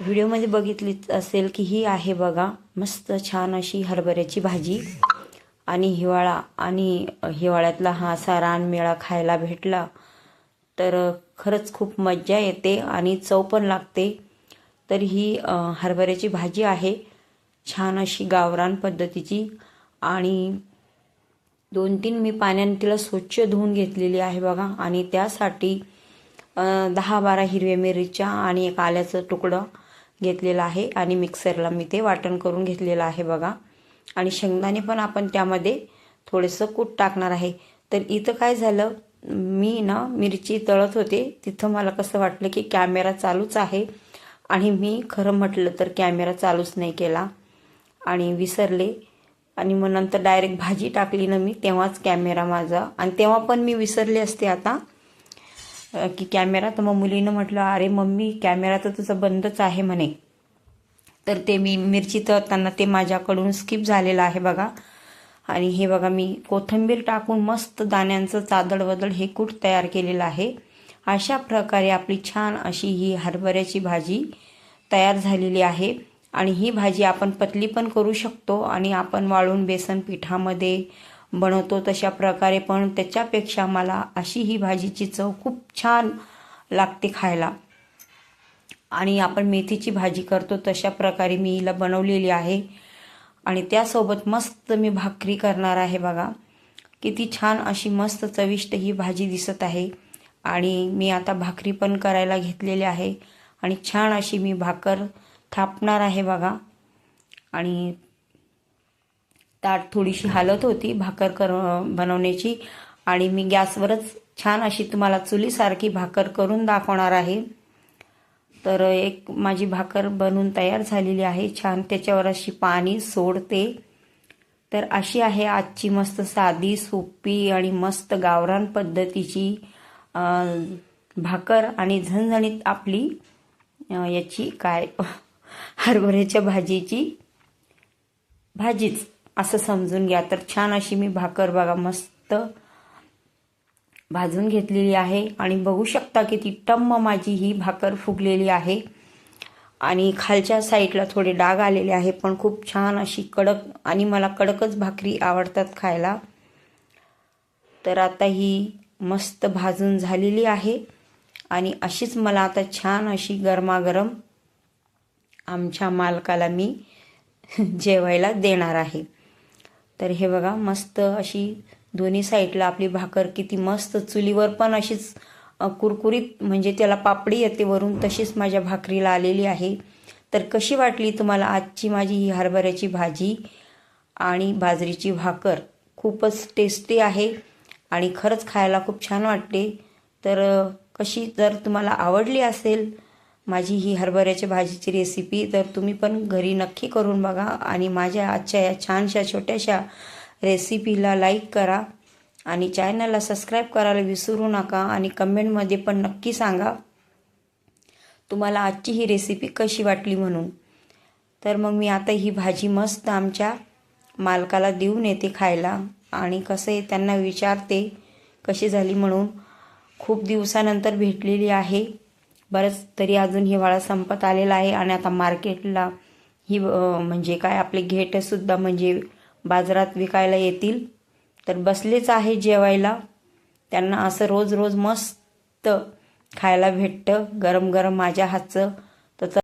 व्हिडिओमध्ये बघितली असेल की ही आहे बघा मस्त छान अशी हरभऱ्याची भाजी आणि हिवाळा आणि हिवाळ्यातला हा असा रानमेळा खायला भेटला तर खरंच खूप मज्जा येते आणि चव पण लागते. तर ही हरभऱ्याची भाजी आहे. छान अशी गावरान पद्धतीची आणि दोन तीन मी पाण्याने तिला स्वच्छ धुवून घेतलेली आहे बघा आणि त्यासाठी दहा बारा हिरव्या मिरच्या आणि एक आल्याचं तुकडं घेतलेलं आहे आणि मिक्सरला मी ते वाटण करून घेतलेलं आहे बघा. आणि शेंगदाणे पण आपण त्यामध्ये थोडंसं कूट टाकणार आहे. तर इथं काय झालं मी ना मिरची तळत होते. तिथं मला कसं वाटलं की कॅमेरा चालूच आहे. आणि मी खरं म्हटलं तर कॅमेरा चालूच नाही केला. आणि विसरले. आणि मग नंतर डायरेक्ट भाजी टाकली ना मी तेव्हाच कॅमेरा माझा. आणि तेव्हा पण मी विसरले असते आता. की कॅमेरा तर मग मुलीनं म्हटलं अरे मम्मी कॅमेरा तर तुझं बंदच आहे म्हणे. तर ते मी मिरची तळताना ते माझ्याकडून स्किप झालेलं आहे बघा. आणि हे बघा मी कोथिंबीर टाकून मस्त दाण्यांचं चादळवदळ हे कूट तयार केलेलं आहे. अशा प्रकारे आपली छान अशी ही हरभऱ्याची भाजी तयार झालेली आहे. आणि ही भाजी आपण पतली पण करू शकतो आणि आपण वाळून बेसन पिठामध्ये बनवतो तशा प्रकारे पण त्याच्यापेक्षा मला अशी ही भाजीची चव खूप छान लागते खायला. आणि आपण मेथीची भाजी करतो तशा प्रकारे मी हिला बनवलेली आहे. आणि त्यासोबत मस्त मी भाकरी करणार आहे बघा. किती छान अशी मस्त चविष्ट ही भाजी दिसत आहे. आणि मी आता भाकरी पण करायला घेतलेली आहे. आणि छान अशी मी भाकर थापणार आहे बघा. आणि ताट थोडीशी हालत होती भाकर कर बनवण्याची. आणि मी गॅसवरच छान अशी तुम्हाला चुलीसारखी भाकर करून दाखवणार आहे. तर एक माझी भाकर बनून तयार झालेली आहे. छान त्याच्यावर अशी पाणी सोडते. तर अशी आहे आजची मस्त साधी सोपी आणि मस्त गावरान पद्धतीची भाकर आणि झणझणीत आपली याची काय हरभऱ्याच्या भाजीची भाजीच. असं समजून घ्या. तर छान अशी मी भाकर बघा मस्त भाजून घेतलेली आहे. आणि बघू शकता की ती टम्म माझी ही भाकर फुगलेली आहे. आणि खालच्या साईडला थोडे डाग आलेले आहे पण खूप छान अशी कडक आणि मला कडकच भाकरी आवडतात खायला. तर आता ही मस्त भाजून झालेली आहे. आणि अशीच मला आता छान अशी गरमागरम आमच्या मालकाला मी जेवायला देणार आहे. तर हे बघा मस्त अशी दोन्ही साईडला आपली भाकर किती मस्त चुलीवर पण अशीच कुरकुरीत म्हणजे त्याला पापडी येते वरून तशीच माझ्या भाकरीला आलेली आहे. तर कशी वाटली तुम्हाला आजची माझी ही हरभऱ्याची भाजी आणि बाजरीची भाकर? खूपच टेस्टी आहे आणि खरंच खायला खूप छान वाटते. तर कशी जर तुम्हाला आवडली असेल माझी ही हरभऱ्याच्या भाजीची रेसिपी तर तुम्ही पण घरी नक्की करून बघा आणि माझ्या आजच्या या छानशा छोट्याशा रेसिपीला लाईक करा आणि चॅनलला सबस्क्राईब करायला विसरू नका आणि कमेंटमध्ये पण नक्की सांगा तुम्हाला आजची ही रेसिपी कशी वाटली म्हणून. तर मग मी आता ही भाजी मस्त आमच्या मालकाला देऊन येते खायला आणि कसं त्यांना विचारते कशी झाली म्हणून. खूप दिवसानंतर भेटलेली आहे. बरंच तरी अजून हिवाळा संपत आलेला आहे आणि आता मार्केटला ही म्हणजे काय आपले घेटसुद्धा म्हणजे बाजारात विकायला येतील. तर बसलेच आहे जेवायला. त्यांना असं रोज रोज मस्त खायला भेटतं गरम गरम माझ्या हातचं.